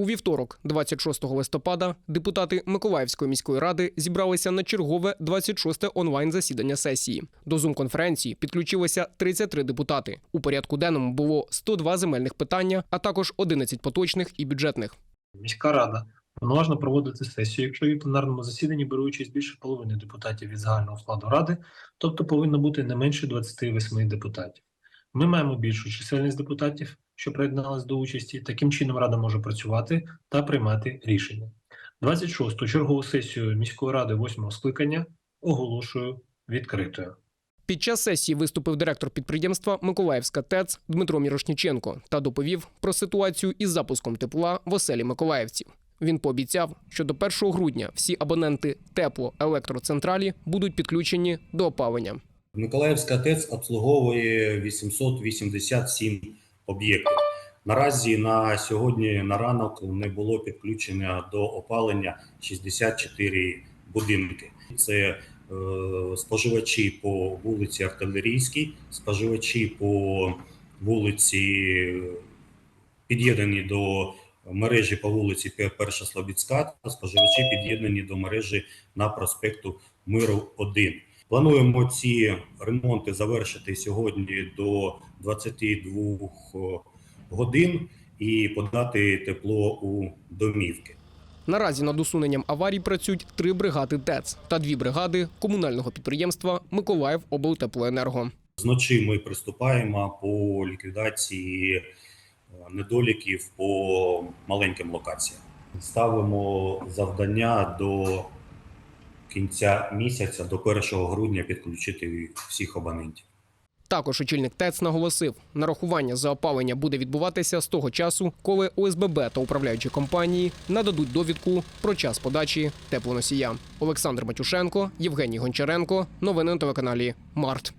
У вівторок, 26 листопада, депутати Миколаївської міської ради зібралися на чергове 26-те онлайн-засідання сесії. До зум-конференції підключилися 33 депутати. У порядку денному було 102 земельних питання, а також 11 поточних і бюджетних. Міська рада повноважно проводити сесію, якщо її пленарному засіданні бере участь більше половини депутатів від загального складу ради, тобто повинно бути не менше 28 депутатів. Ми маємо більшу чисельність депутатів, що приєдналися до участі. Таким чином рада може працювати та приймати рішення. 26-ту чергову сесію міської ради 8-го скликання оголошую відкритою. Під час сесії виступив директор підприємства Миколаївська ТЕЦ Дмитро Мірошніченко та доповів про ситуацію із запуском тепла в оселі миколаївців. Він пообіцяв, що до 1 грудня всі абоненти теплоелектроцентралі будуть підключені до опалення. Миколаївська ТЕЦ обслуговує 887 об'єктів. Наразі на сьогодні на ранок не було підключення до опалення 64 будинки. Це е, споживачі по вулиці Артилерійській, споживачі по вулиці під'єднані до мережі по вулиці Перша Слобідська та споживачі під'єднані до мережі на проспекту Миру 1. Плануємо ці ремонти завершити сьогодні до 22 годин і подати тепло у домівки. Наразі над усуненням аварій працюють три бригади ТЕЦ та дві бригади комунального підприємства Миколаїв облтеплоенерго. Зночі ми приступаємо по ліквідації недоліків по маленьким локаціям. Ставимо завдання до кінця місяця, до 1 грудня підключити всіх абонентів. Також очільник ТЕЦ наголосив, нарахування за опалення буде відбуватися з того часу, коли ОСББ та управляючі компанії нададуть довідку про час подачі теплоносія. Олександр Матюшенко, Євгеній Гончаренко. Новини на телеканалі Март.